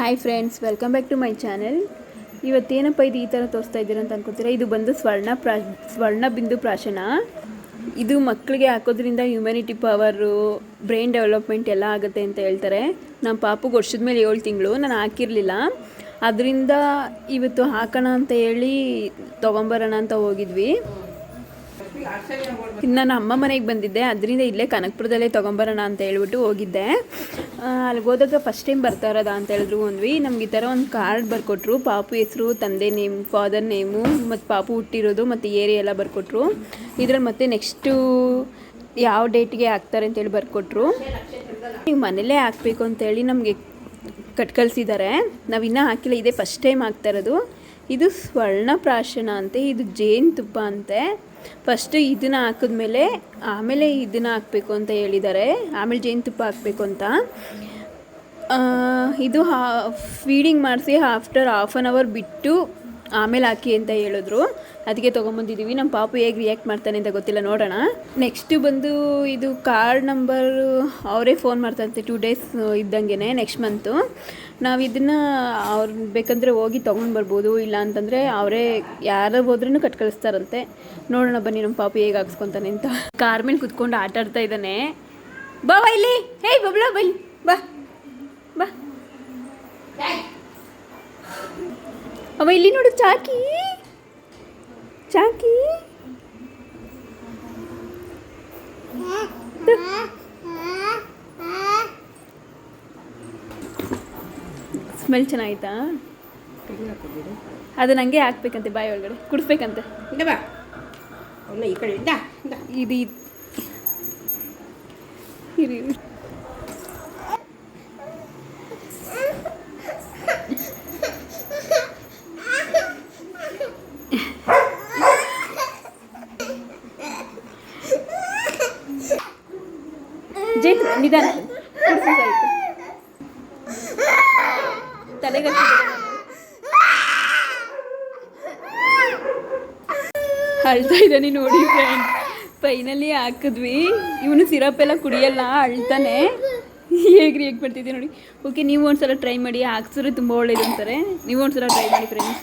Hi friends welcome back to my channel ಇವತ್ತೇನಪ್ಪ ಇದು ಈ ಥರ ತೋರಿಸ್ತಾ ಇದ್ದೀರಾ ಅಂತ ಅನ್ಕೋತೀರಾ? ಇದು ಬಂದು ಸ್ವರ್ಣ ಪ್ರಾ, ಸ್ವರ್ಣ ಬಿಂದು ಪ್ರಾಶನ. ಇದು ಮಕ್ಕಳಿಗೆ ಹಾಕೋದ್ರಿಂದ ಹ್ಯುಮ್ಯಾನಿಟಿ ಪವರು ಬ್ರೈನ್ ಡೆವಲಪ್ಮೆಂಟ್ ಎಲ್ಲ ಆಗುತ್ತೆ ಅಂತ ಹೇಳ್ತಾರೆ. ನಮ್ಮ ಪಾಪುಗೆ ವರ್ಷದ ಮೇಲೆ ಏಳು ತಿಂಗಳು, ನಾನು ಹಾಕಿರಲಿಲ್ಲ. ಅದರಿಂದ ಇವತ್ತು ಹಾಕೋಣ ಅಂತ ಹೇಳಿ ತೊಗೊಂಬರೋಣ ಅಂತ ಹೋಗಿದ್ವಿ. ನಾನು ಅಮ್ಮ ಮನೆಗೆ ಬಂದಿದ್ದೆ, ಅದರಿಂದ ಇಲ್ಲೇ ಕನಕಪುರದಲ್ಲೇ ತೊಗೊಂಬರೋಣ ಅಂತ ಹೇಳ್ಬಿಟ್ಟು ಹೋಗಿದ್ದೆ. ಅಲ್ಲಿಗೆ ಹೋದಾಗ ಫಸ್ಟ್ ಟೈಮ್ ಬರ್ತಾ ಇರೋದಾ ಅಂತ ಹೇಳಿದ್ರು ಒಂದ್ವಿ ನಮ್ಗೆ ಈ ಥರ ಒಂದು ಕಾರ್ಡ್ ಬರ್ಕೊಟ್ರು. ಪಾಪು ಹೆಸರು, ತಂದೆ ನೇಮ್ ಫಾದರ್ ನೇಮು, ಮತ್ತು ಪಾಪು ಹುಟ್ಟಿರೋದು, ಮತ್ತು ಏರಿಯಾ ಎಲ್ಲ ಬರ್ಕೊಟ್ರು. ಇದ್ರಲ್ಲಿ ಮತ್ತೆ ನೆಕ್ಸ್ಟು ಯಾವ ಡೇಟ್ಗೆ ಹಾಕ್ತಾರೆ ಅಂತೇಳಿ ಬರ್ಕೊಟ್ರು. ನೀವು ಮನೇಲೇ ಹಾಕಬೇಕು ಅಂತೇಳಿ ನಮಗೆ ಕಟ್ ಕಳಿಸಿದ್ದಾರೆ ನಾವು ಇನ್ನೂ ಹಾಕಿಲ್ಲ, ಇದೇ ಫಸ್ಟ್ ಟೈಮ್ ಹಾಕ್ತಾ ಇರೋದು. ಇದು ಸ್ವರ್ಣ ಪ್ರಾಶನ ಅಂತೆ, ಇದು ಜೇನುತುಪ್ಪ ಅಂತೆ. ಫಸ್ಟು ಇದನ್ನ ಹಾಕಿದ್ಮೇಲೆ ಆಮೇಲೆ ಇದನ್ನ ಹಾಕಬೇಕು ಅಂತ ಹೇಳಿದ್ದಾರೆ. ಆಮೇಲೆ ಜೇನುತುಪ್ಪ ಹಾಕಬೇಕು ಅಂತ. ಇದು ಹಾ ಫೀಡಿಂಗ್ ಮಾಡಿಸಿ ಆಫ್ಟರ್ ಹಾಫ್ ಆನ್ ಅವರ್ ಬಿಟ್ಟು ಆಮೇಲೆ ಹಾಕಿ ಅಂತ ಹೇಳಿದ್ರು. ಅದಕ್ಕೆ ತೊಗೊಂಬಂದಿದ್ದೀವಿ ನಮ್ಮ ಪಾಪು ಹೇಗೆ ರಿಯಾಕ್ಟ್ ಮಾಡ್ತಾನೆ ಅಂತ ಗೊತ್ತಿಲ್ಲ. ನೋಡೋಣ. ನೆಕ್ಸ್ಟ್ ಬಂದು ಇದು ಕಾರ್ಡ್ ನಂಬರು ಅವರೇ ಫೋನ್ ಮಾಡ್ತಾರಂತೆ ಟೂ ಡೇಸ್ ಇದ್ದಂಗೆ ನೆಕ್ಸ್ಟ್ ಮಂತು ನಾವು ಇದನ್ನು ಅವ್ರು ಬೇಕಂದರೆ ಹೋಗಿ ತೊಗೊಂಡು ಬರ್ಬೋದು. ಇಲ್ಲ ಅಂತಂದರೆ ಅವರೇ ಯಾರು ಹೋದ್ರೂ ಕಟ್ ಕಳಿಸ್ತಾರಂತೆ ನೋಡೋಣ ಬನ್ನಿ ನಮ್ಮ ಪಾಪು ಹೇಗೆ ಹಾಕ್ಸ್ಕೊತಾನೆ ಅಂತ. ಕಾರ್ ಮೇಲೆ ಕುತ್ಕೊಂಡು ಆಟ ಆಡ್ತಾ ಇದ್ದಾನೆ. ಬಾ ಇಲ್ಲಿ. ಹೇ ಬಬ್ಲಾ, ಬೈ ಬಾ. ಬಾ. ಅವ ಇಲ್ಲಿ ನೋಡು ಚಾಕಿ. ಚಾಕಿ. ಸ್ಮೆಲ್ ಚೆನ್ನಾಗಿತ್ತಾ? ಅದು ನಂಗೆ ಹಾಕ್ಬೇಕಂತೆ ಬಾಯಿ ಒಳಗಡೆ. ಕುಡಿಸ್ಬೇಕಂತೆ. ಈ ಕಡೆ ಇಂದ ಜೈ ನಿಧಾನ. ತಲೆಗೆ. ಅಳ್ತಾ ಇದ್ದಾನೆ ನೋಡಿ ಫ್ರೆಂಡ್ ಫೈನಲಿ ಹಾಕಿದ್ವಿ. ಇವನು ಸಿರಪ್ ಎಲ್ಲ ಕುಡಿಯಲ್ಲ, ಅಳ್ತಾನೆ. ಹೇಗೆ ರಿಯಾಕ್ಟ್ ಮಾಡ್ತಿದ್ದೆ ನೋಡಿ. ಓಕೆ ನೀವು ಒಂದ್ಸಲ ಟ್ರೈ ಮಾಡಿ, ಹಾಕ್ಸಿದ್ರೆ ತುಂಬ ಒಳ್ಳೇದು ಅಂತಾರೆ ನೀವು ಒಂದ್ಸಲ ಟ್ರೈ ಮಾಡಿ ಫ್ರೆಂಡ್ಸ್